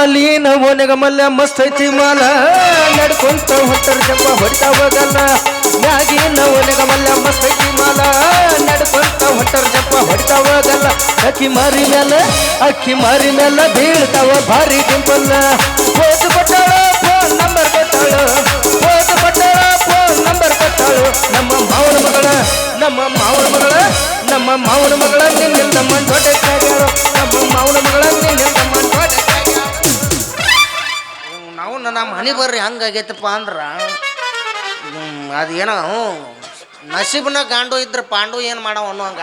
ಅಲ್ಲಿನ ಓನೆಗ ಮಲ್ಲ, ಮಸ್ತ್ ಐತಿ ಮಾಲ. ನಡ್ಕೊಂತ ಹೊಟ್ಟರ ಜಪ್ಪ ಹೊಡಿತಾ ಹೋಗಲ್ಲ. ಮ್ಯಾಗಿನ ಓನೆಗ ಮಲ್ಲ, ಮಸ್ತ್ ಐತಿ ಮಾಲ. ನಡ್ಕೊಂತ ಹೊಟ್ಟರ ಜಪ್ಪ ಹೊಡಿತಾ ಹೋಗಲ್ಲ. ಅಕ್ಕಿ ಮಾರಿ ಮ್ಯಾಲ, ಅಕ್ಕಿ ಮಾರಿ ಮ್ಯಾಲ ಬೀಳ್ತಾವ ಭಾರಿ ಡಿಂಪಲ್ಲ. ಹೋದ ಕೊಟ್ಟಾಳ ಫೋನ್ ನಂಬರ್ ಕೊಟ್ಟಾಳ. ಹೋದ ಕೊಟ್ಟಾಳ ಫೋನ್ ನಂಬರ್ ಕೊಟ್ಟಾಳು. ನಮ್ಮ ಮಾವನ ಮಗಳ, ನಮ್ಮ ಮಾವನ ಮಗಳ, ನಮ್ಮ ಮಾವನ ಮಗಳ, ನಿನ್ನಿಂದ ದೊಡ್ಡ ನಮ್ಮ ಮಾವನ ಮಗಳ, ನಿನ್ನಿಂದ ಮಂದೊಡ್ಡ ನಮ್ಮ ಹನಿ ಬರ್ರಿ ಹಂಗಾಗೈತಪ್ಪ ಅಂದ್ರೆ. ಅದೇನೋ ನಸೀಬ್ನ ಗಾಂಡು ಇದ್ರೆ ಪಾಂಡು ಏನು ಮಾಡವ ಅನ್ನೋ ಹಂಗೆ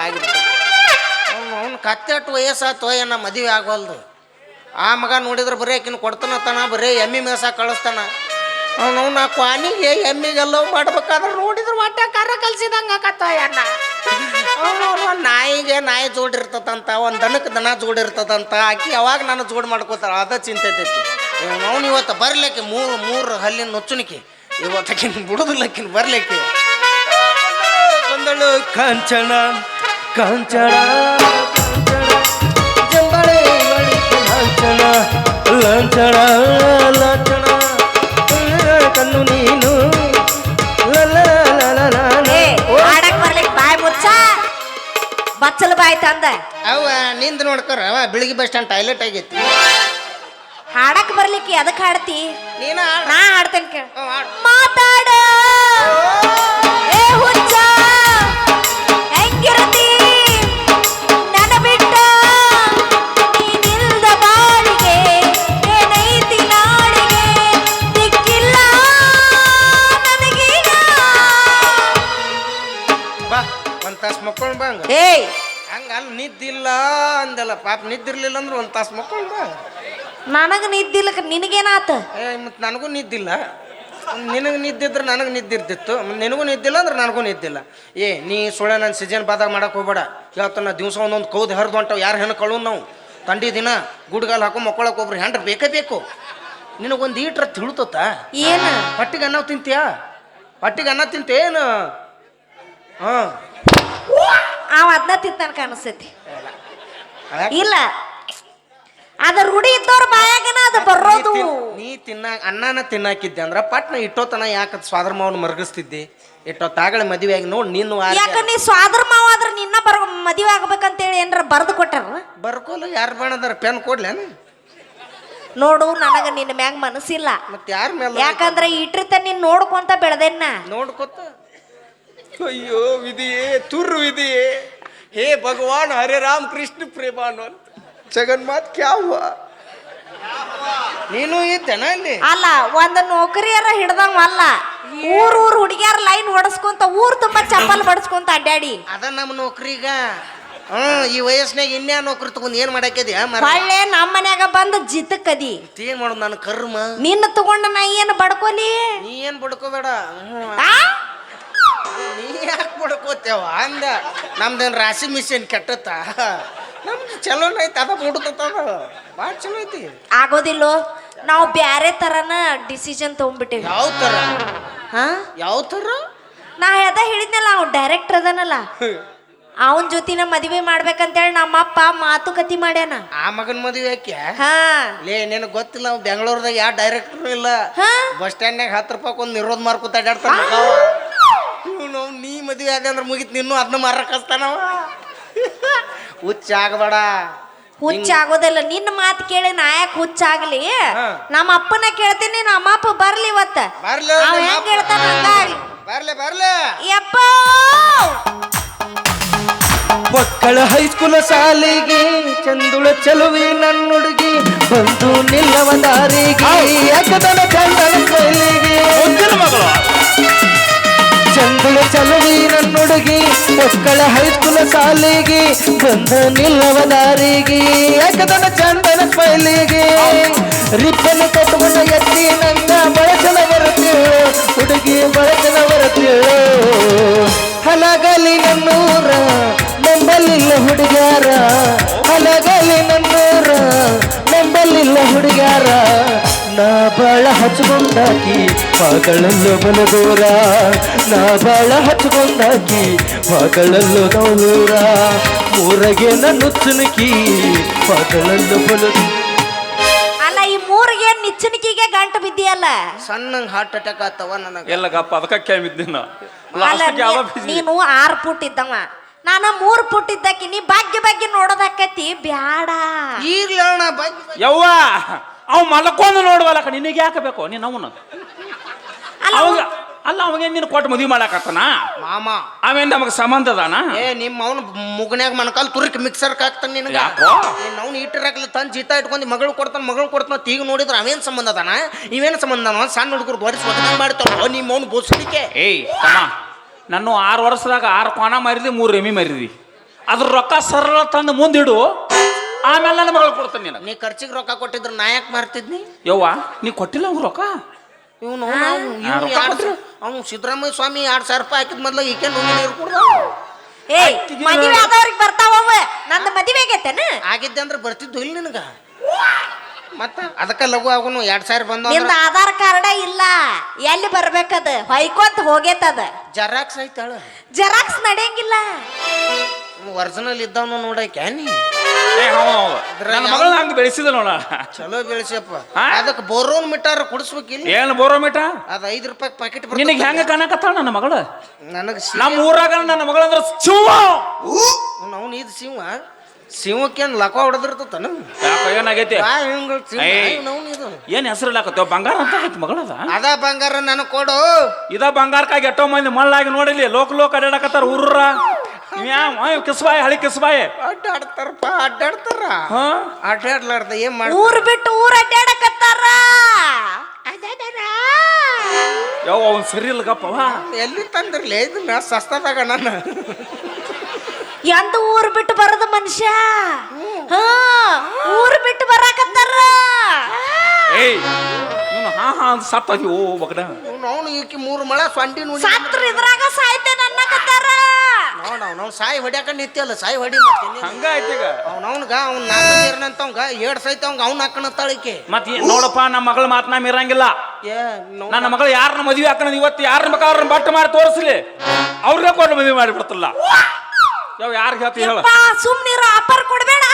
ಅವ್ನು ಅವ್ನು ಕತ್ತೆಟ್ಟು ವಯಸ್ಸಾತು ಏನ ಮದುವೆ ಆಗೋಲ್ದು. ಆ ಮಗ ನೋಡಿದ್ರೆ ಬರೀ ಆಕಿನ ಕೊಡ್ತಾನತ್ತಾನ ಬರೀ ಎಮ್ಮಿ ಮೇಸ ಕಳಿಸ್ತಾನ. ಆ ಕ್ವಾನಿಗೆ ಎಮ್ಮಿಗೆಲ್ಲ ಮಾಡ್ಬೇಕಾದ್ರೆ ನೋಡಿದ್ರೆ ಹೊಟ್ಟೆ ಕರ ಕಲ್ಸಿದಂಗೆ ಅಣ್ಣ ಅವನು ನಾಯಿಗೆ ನಾಯಿ ಜೋಡಿರ್ತದಂತ, ಒಂದು ದನಕ್ಕೆ ದನ ಜೋಡಿರ್ತದಂತ, ಆಕಿ ಯಾವಾಗ ನಾನು ಜೋಡ್ ಮಾಡ್ಕೋತಾರ ಅದ ಚಿಂತೆ ಐತೈತಿ. ಅವ್ನು ಇವತ್ತು ಬರ್ಲಿಕ್ಕೆ ಮೂರು ಮೂರು ಹಲ್ಲಿನ ನುಚ್ಚುಣಿಕೆ ಇವತ್ತಕ್ಕಿನ ಬಿಡುದಿಲ್ಲಕ್ಕಿನ ಬರ್ಲಿಕ್ಕೆ. ಬಂದಳು ಕಾಂಚನ ಕಾಂಚನ ಜಂಬಳೆ ಲಾಂಛನ ಲಾಂಛನ ಲಾಂಛನ ಕಣ್ಣು ನೀನು. ಬಚ್ಚಲ್ ಬಾಯ್ ತಂದ. ಅವ ನಿಂದ ನೋಡ್ಕರ ಅವ ಬೆಳಿಗ್ಗೆ ಬಸ್ ಸ್ಟ್ಯಾಂಡ್ ಟಾಯ್ಲೆಟ್ ಆಗೈತಿ ಹಾಡಕ್ ಬರ್ಲಿಕ್ಕೆ ಅದಕ್ಕೆ ಹಾಡ್ತಿ? ನೀನ ನಾ ಹಾಡ್ತೇನೆ ಕೇಳ. ಮಾತಾಡ. ಏ ಹುಚ್ಚ ಹೆಂಗಿರತಿ? ನನ್ನ ಬಿಟ್ಟ ನೀನಿಲ್ದ ಬಾಳಿಗೆ ಏನೈತಿ ನಾಳಿಗೆ ದಿಕ್ಕಿಲ್ಲ ನನಗೀಗ. ಬಾ ಒಂದು ತಾಸು ಮಕ್ಕೊಂಡು ಬಾ ಹಂಗ. ಏಯ್. ಹಂಗ ಅಲ್ಲಿ ನಿದ್ದಿಲ್ಲ ಅಂದಲ್ಲ ಪಾಪ ನಿದ್ದಿರ್ಲಿಲ್ಲ ಅಂದ್ರೆ ಒಂದ್ ತಾಸು ಮಕ್ಕೊಂಡು ಬಾ ನನಗ ನಿದ್ದಿಲ್ಲಕ ನಿನಗೇನಾತ? ಏ ಮತ್ತು ನನಗೂ ನಿದ್ದಿಲ್ಲ. ನಿನಗೆ ನಿದ್ದಿದ್ರೆ ನನಗೆ ನಿದ್ದಿರ್ತಿತ್ತು. ನಿನಗೂ ನಿದ್ದಿಲ್ಲ ಅಂದ್ರೆ ನನಗೂ ನಿದ್ದಿಲ್ಲ. ಏ ನೀ ಸುಳ್ಳೆ ನನ್ನ ಸೀಜನ್ ಬಾದಾಗ ಮಾಡಕ್ಕೆ ಹೋಗ್ಬೇಡ. ಇವತ್ತು ನಾ ದಿವಸ ಒಂದೊಂದು ಕೌದು ಹರಿದು ಹೊಂಟವು. ಯಾರು ಹೆಣ್ಣು ಕಳು ನಾವು? ತಂಡಿ ದಿನ ಗುಡ್ಗಾಲ್ ಹಾಕೋ ಮಕ್ಕಳಕ್ಕೆ ಒಬ್ರು ಹೆಂಡ್ರ ಬೇಕೇ ಬೇಕು ನಿನಗೊಂದು ಈಟ್ರ ತಿಳ್ತತ? ಏನು? ಪಟ್ಟಿಗೆ ಅನ್ನ ತಿಂತೀಯಾ? ಪಟ್ಟಿಗೆ ಅನ್ನ ತಿಂತೇನು ಹಾಂ. ಅವ ಅದನ್ನ ತಿಂತಾನ ಕಾಣಿಸ್ತೈತಿ. ಇಲ್ಲ. ಅದ ರೂಢಿ ಇದ್ದವ್ರ ಬಾಯಾಗನ ಅದು ಬರೋದು. ನೀ ತಿನ್ನ ಅನ್ನನ ತಿನ್ನಾಕಿದ್ದೆ ಅಂದ್ರ ಪಟ್ನ ಇಟ್ಟೋತನ ಯಾಕ ಸ್ವಾದ್ರ ಮಾವನ್ ಮರಗಿಸ್ತಿದ್ದಿ? ಇಟ್ಟೋ ಮದುವೆ ಆಗಿ ನೋಡಿ ನಿನ್ನ ಯಾಕ ನೀ ಸ್ವಾದರ್ಮಾವ ಆದ್ರ ನಿನ್ನ ಬರ ಮದುವೆ ಆಗ್ಬೇಕಂತೇಳಿ ಏನಾರ ಬರೆದು ಕೊಟ್ಟಾರ? ಬರ್ಕೋಲ್ಲ ಯಾರು ಬಣ್ಣದಾರ ಪೆನ್ ಕೊಡ್ಲೇನ? ನೋಡು ನನಗ ನಿನ್ನ ಮ್ಯಾಗ ಮನಸ್ಸಿಲ್ಲ. ಮತ್ತೆ ಯಾರ ಮೇಲೆ ಯಾಕಂದ್ರೆ ಇಟ್ಟಿರ್ತ ನೀನ್ ನೋಡ್ಕೊಂತ ಬೆಳೆದೇನ ನೋಡ್ಕೊತ? ಅಯ್ಯೋ ವಿಧಿಯೇ ತುರ್ರು ವಿಧಿಯೇ. ಹೇ ಭಗವಾನ್ ಹರೇ ರಾಮ್ ಕೃಷ್ಣ ಪ್ರೇಮಾನು ಜಗನ್ಮಾತ್ ಕ್ಯಾ ಹುವಾ ನೀನು ಇದ್ದೇನ ಅಲ್ಲಿ ಅಲ್ಲ ಒಂದ್ ನೌಕರಿಯರ ಹಿಡ್ದಂಗ ಅಲ್ಲ. ಊರ್ ಊರ್ ಹುಡುಗಿಯರ ಲೈನ್ ಹೊಡಸ್ಕೊಂತ ಊರ್ ತುಂಬಾ ಚಪ್ಪಲ್ ಬಡಸ್ಕೊಂತ ಅಡ್ಡಾಡಿ ಅದ ನಮ್ಮ ನೌಕರಿಗ. ಹ್ಮ್ ಈ ವಯಸ್ಸಿನಾಗ ಇನ್ಯಾ ನೌಕರಿ ತಗೊಂಡ್ ಏನ್ ಮಾಡಕ್ಕದಿ ಒಳ್ಳೆ ನಮ್ಮ ಮನ್ಯಾಗ ಬಂದ್ ಜಿತಕ್ಕದಿ ಏನ್ ಮಾಡೋದು ನನ್ನ ಕರ್ಮ? ನಿನ್ನ ತಗೊಂಡ ನಾ ಏನು ಬಡ್ಕೊಲಿ? ನೀ ಏನ್ ಬಡ್ಕೋಬೇಡ? ಹ್ಮ್. ಆ? ನೀ ಯಾಕೆ ಬಡ್ಕೋತೇವ ಅಂದ. ನಮ್ದೇನ್ ರಾಶಿ ಮಿಷನ್ ಕೆಟ್ಟತ್ತ? ನಮ್ದು ಚಲೋ ಐತಿ ಅದ ಭಾಳ ಚಲೋ ಐತಿ. ಆಗೋದಿಲ್ಲೋ ನಾವು ಬ್ಯಾರೆ ತರನ ಡಿಸಿಷನ್ ತಗೊಂಡ್ಬಿಟ್ಟೇವಿ. ಯಾವ ಥರ ಹಾ? ಯಾವ ಥರ ನಾ ಅದ ಹೇಳಿದ್ನಲ್ಲ ಅವ್ನು ಡೈರೆಕ್ಟರ್ ಅದನಲ್ಲ. ಅವನ್ ಜೊತಿನ ಮದುವೆ ಮಾಡ್ಬೇಕಂತೇಳಿ ನಮ್ಮಪ್ಪ ಮಾತುಕತೆ ಮಾಡ್ಯಾನ. ಆ ಮಗನ ಮದುವೆ ಯಾಕೆ ಹಾ. ಲೇ ನಿನಗೆ ಗೊತ್ತಿಲ್ಲ ನಾವು ಬೆಂಗಳೂರದಾಗ ಯಾವ ಡೈರೆಕ್ಟ್ರು ಇಲ್ಲ. ಹಾ? ಬಸ್ ಸ್ಟ್ಯಾಂಡ್ನಾಗ ಹತ್ತು ರೂಪಾಯಿ ಒಂದು ನಿರೋಧ ಮಾರ್ಕೋತ ಅಡ್ಡಾಡ್ತಾನ ನೀ ಮದುವೆ ಆದ ಅಂದ್ರೆ ಮುಗಿತ್ ನಿನ್ನೂ ಅದನ್ನ ಮಾರಕ್ಕೆ ಹಚ್ತಾನವ ಹುಚ್ಚ ಹುಚ್ಚಾಗೋದಿಲ್ಲ. ಹುಚ್ಚ ಆಗೋದಿಲ್ಲ ನಿನ್ನ ಮಾತು ಕೇಳಿ ನಾ ಯಾಕೆ ಹುಚ್ಚ ಆಗ್ಲಿ ಹಾ. ನಮ್ಮ ಅಪ್ಪನ ಕೇಳ್ತೀನಿ ನಮ್ಮ ಅಪ್ಪ ಬರ್ಲಿ ಇವತ್ತ. ಬರ್ಲಿ ಅವ ನಿಮ್ಮ ಹೆಂಗ್ ಅಪ್ಪ. ಹೇಳ್ತಾನ ಹಂಗಾಗ್ಲಿ ಬರ್ಲೆ ಬರ್ಲೆ. ಯಪ್ಪ! ಮಕ್ಕಳ ಹೈಸ್ಕೂಲ್ ಶಾಲೆಗೆ ಚಂದುಳ ಚಲುವಿ ನನ್ನುಡುಗಿ ಬಂದು ನಿಲ್ಲವ ದಾರಿಗೆ. ಯಾಕದನ ಚಂದನ ಕೈಲಿಗೆ ಚಂದುಳ ಚಲವಿ ನನ್ನುಡುಗಿ ಮಕ್ಕಳ ಹೈಸ್ಕೂಲ ಸಾಲಿಗೆ ಬಂದ ನಿಲ್ಲವ ದಾರಿಗೆ ಯಾಕದನ ಚಂದನ ಸ್ಮೈಲಿಗೆ ರಿಬ್ಬನ್ ಕಟ್ಟುಕೊಂಡ ಎತ್ತಿ ನನ್ನ ಬಳಸನ ಬರುತ್ತೇಳು ಹುಡುಗಿ ಬಳಸನ ಬರುತ್ತೇಳು ಹಲಗಲಿ ನನ್ನೂರ ನಂಬಲಿಲ್ಲ ಹುಡುಗ್ಯಾರ. ಹಲಗಲಿ ನನ್ನೂರ ನಂಬಲಿಲ್ಲ ಹುಡುಗ್ಯಾರ. ನಾ ಬಾಳ ಹಚ್ಕೊಂಡಾಕಿ ಮಗಳಲ್ಲೂ ಬಲದೂರ ನಾ ಬಾಳ ಹಚ್ಕೊಂಡಾಕಿ ಮಗಳಲ್ಲೂ ನವಲೂರ ಮೂರಗೆ ನನ್ನ ಚುನುಕಿ ಮಗಳಲ್ಲೂ ಬಲದೂರ ಅಲ್ಲ ಈ ನಿಚ್ಚಣಿಕೆಗೆ ಗಂಟು ಬಿದ್ದಿಯಲ್ಲ? ಸಣ್ಣ ಹಾರ್ಟ್ ಅಟ್ಯಾಕ್ ಆತವ ನನಗೆ. ಎಲ್ಲ ಗಪ್ಪ ಅದಕ್ಕೆ ಕೇಳಿದ್ದಿನ ಅಲ್ಲ ಲಾಸ್ಟಿಗೆ ಯಾವ ನೀ- ನೀನು ಆರ್ ಫುಟ್ ಇದ್ದವ. ನಾನು ಮೂರ್ ಫುಟ್ ಇದ್ದಕ್ಕಿ ನೀ ಬಗ್ಗೆ ಬಗ್ಗೆ ನೋಡೋದಾಕತಿ ಬ್ಯಾಡ. ಈಗ್ಲೇ ಅಣ್ಣ ಬಗ್ಗೆ ಯವ್ವ! ಅವ್ ಮಲ್ಕೊಂಡು ನೋಡುವಲ್ಲ ನಿನಗೆ ಯಾಕೆ ಬೇಕು? ನೀನು ಅವನು ಅಲ್ಲ ಅವಾಗ ಅಲ್ಲ ಅವಾಗ ನೀನು ಕೊಟ್ಟು ಮದುವೆ ಮಾಡಾಕತ್ತಾನ? ಮಾಮ. ಅವೇನ್ ನಮಗೆ ಸಂಬಂಧ ಅದಾನ? ಏ ನಿಮ್ಮ ಅವ್ನು ಮುಗನ್ಯಾಗ ಮನಕಾಲ್ ತುರ್ಕ್ ಮಿಕ್ಸರ್ ಹಾಕ್ತಾನೆ ನಿನಗ? ಯಾಕೋ? ಅವ್ನು ಇಟ್ಟಿರಕ್ಲ ತಂದು ಜೀತ ಇಟ್ಕೊಂಡು ಮಗಳು ಕೊಡ್ತಾನ ಮಗಳು ಕೊಡ್ತಾನ ತೀಗ ನೋಡಿದ್ರೆ ಅವೇನ್ ಸಂಬಂಧ ಅದಾನ? ಇವೇನ್ ಸಂಬಂಧ ಸಣ್ಣ ಹುಡುಗರು ಗೋರಿಸ್ ಸ್ವತಃ ಮಾಡ್ತಾವ ನಿಮ್ಮ ಅವ್ನು ಬೋಸಲಿಕ್ಕೆ ಏಯ್ ತಮ್ಮ ನಾನು ಆರು ವರ್ಷದಾಗ ಆರು ಕೋಣ ಮಾರಿದ್ವಿ ಮೂರು ರೆಮಿ ಮಾರಿದ್ವಿ. ಅದ್ರ ರೊಕ್ಕ ಸರಳ ತಂದು ಮುಂದಿಡು ಆಮೇಲೆ ನನ್ನ ಮಗಳು ಕೊಡ್ತೀನಿ ನೀನು ನೀ ಖರ್ಚಿಗೆ ರೊಕ್ಕ ಕೊಟ್ಟಿದ್ರು ನಾ ಯಾಕೆ ಮಾರ್ತಿದ್ನಿ? ಯವ್ವ ನೀ ಕೊಟ್ಟಿಲ್ಲ ಅವ್ರು ರೊಕ್ಕ? ಇವನು? ಅವ್ನು ಸಿದ್ದರಾಮಯ್ಯ ಸ್ವಾಮಿ ಎರಡ್ ಸಾವಿರ ರೂಪಾಯಿ ಹಾಕಿದ ಮೊದ್ಲು ಈಕೆ ನುಂಗಿ ನೀರು ಕುಡ್ದ. ಏಯ್ ಮದುವೆ ಆದವ್ರಿಗೆ ಬರ್ತಾವ ನಂದು ಮದುವೆ ಆಗೈತೇನ? ಆಗಿದ್ದೆ ಅಂದ್ರೆ ಬರ್ತಿದ್ದು ಇಲ್ಲ ನಿನಗ. ಮತ್ತ ಅದಕ್ಕೆ ಲಘು ಆಗುನು ಎರಡ್ ಸಾವಿರ ಬಂದ ನಿಂದ ಆಧಾರ್ ಕಾರ್ಡ ಇಲ್ಲ. ಎಲ್ಲಿ ಬರ್ಬೇಕದ? ಹೊಯ್ಕೊಂತ ಹೋಗೇತದ. ಜರಾಕ್ಸ್ ಐತಾಳ ಜೆರಾಕ್ಸ್ ನಡೆಯಂಗಿಲ್ಲ. ಒರಿಜಿನಲ್ ಇದ್ದವನು ನೋಡಕ್ಕೆ ನೀ. ನನ್ನ ಮಗಳು ಹಂಗ ಬೆಳೆಸಿದ ನೋಡ. ಚಲೋ ಬೆಳೆಸಪ್ಪ ಅದಕ್ಕೆ ಬೋರೋನ್ ಮಿಟಾರ ಕುಡಿಸ್ಬೇಕಿಲ್ಲ ಏನು ಬೋರೋ ಮಿಟ ಅದ ಐದು ರೂಪಾಯಿ ಪ್ಯಾಕೆಟ್ ನಿನಗೆ ಹೆಂಗ ಕಾಣಕತ್ತಾಳ ನನ್ನ ಮಗಳು? ನನಗೆ ನಮ್ಮ ಊರಾಗ ನನ್ನ ಮಗಳು ಅಂದ್ರೆ ಅವನು ಅವ್ನು ಇದು ಸಿಂಹ. ಸಿಂಹಕ್ಕೇನ್ ಲಕ ಹೊಡೆದಿರ್ತತನ ಏನಾಗೈತಿ ಸಿಂಹ? ಏನ್ ಹೆಸರು ಇಲ್ಲಾಕತ್ತೋ ಬಂಗಾರ ಅಂತ ಆಗೈತಿ ಮಗಳದ ಅದ? ಬಂಗಾರ ನನಗೆ ಕೊಡು. ಇದ ಬಂಗಾರಕ್ಕಾಗಿ ಎಷ್ಟೋ ಮಂದಿ ಮಳ್ಳಾಗಿ ನೋಡಿಲಿ ಲೋಕ ಲೋಕ ಅಡ್ಯಾಡಕತ್ತಾರ ಊರ್ರ. ಯಾವ ಕಿಸ್ಬಾಯಿ ಹಳಿ ಕಿಸ್ಬಾಯಿ ಅಡ್ಡಾಡ್ತಾರಪ್ಪ ಅಡ್ಡಾಡ್ತಾರ. ಹಾ? ಅಡ್ಡಾಡ್ಲಾರ್ದ ಏನ್ ಮಾಡ ಊರ್ ಬಿಟ್ಟು ಊರ್ ಅಡ್ಡಾಡಕತ್ತಾರ. ಯಾವ ಅವ್ನು ಸರಿ ಇಲ್ಲ ಗಪ್ಪವ ಎಲ್ಲಿ ತಂದಿರ್ಲಿ? ಇದನ್ನ ಸಸ್ತದಾಗ ನನ್ನ. ಎಂದ ಊರ್ ಬಿಟ್ಟು ಬರದ ಮನುಷ್ಯ? ಹಾ ಊರ್ ಬಿಟ್ಟು ಬರಾಕತ್ತಾರ. ಏಯ್ ಹಾ ಹಾ ಅಂತ ಓ ಮಗನ. ಅವನು ಈಕಿ ಮೂರು ಮಳೆ ಸೊಂಡಿ ನೋಡಿ. ಸತ್ರ ಇದ್ರಾಗ ಸಾಯ್ತೇನೆ ಅನ್ನಕತ್ತಾರ ನೋಡ ಅವ್ನು ಸಾಯಿ ಹೊಡ್ಯಾಕ ನಿತ್ಯಲ್ಲ ಸಾಯಿ ಹೊಡಿ ಮತ್ತೆ ಹಂಗ ಐತಿಗ ಅವ್ನವ್ನ್ಗ ಅವ್ನ ನಾಲ್ಕು ನೀರ್ನಂತವಂಗ ಏಡ್ ಸೈತ ಅವಂಗ ಅವ್ನ ಹಾಕಣತ್ತಾಳಿಕೆ ಮತ್ ಏ- ನೋಡಪ್ಪ ನಮ್ಮ ಮಗಳ ಮಾತನಾಮ ಇರಂಗಿಲ್ಲ ಏ ನೋ- ನನ್ನ ಮಗಳು ಯಾರನ್ನ ಮದುವೆ ಹಾಕೋಣ ಇವತ್ತು ಯಾರನ್ನ ಅವ್ರನ್ನ ಬಟ್ಟೆ ಮಾಡಿ ತೋರಿಸ್ಲಿ? ಅವ್ರಿಗೆ ಕೊಟ್ಟು ಮದುವೆ ಮಾಡಿಬಿಡ್ತಲ್ಲ ಯಾವ ಯಾರು ಹೇಳ್ತಿ ಹೇಳ. ಯಪ್ಪಾ ಸುಮ್ನಿರು ಅಪ್ಪರ್ ಕೊಡ್ಬೇಡ.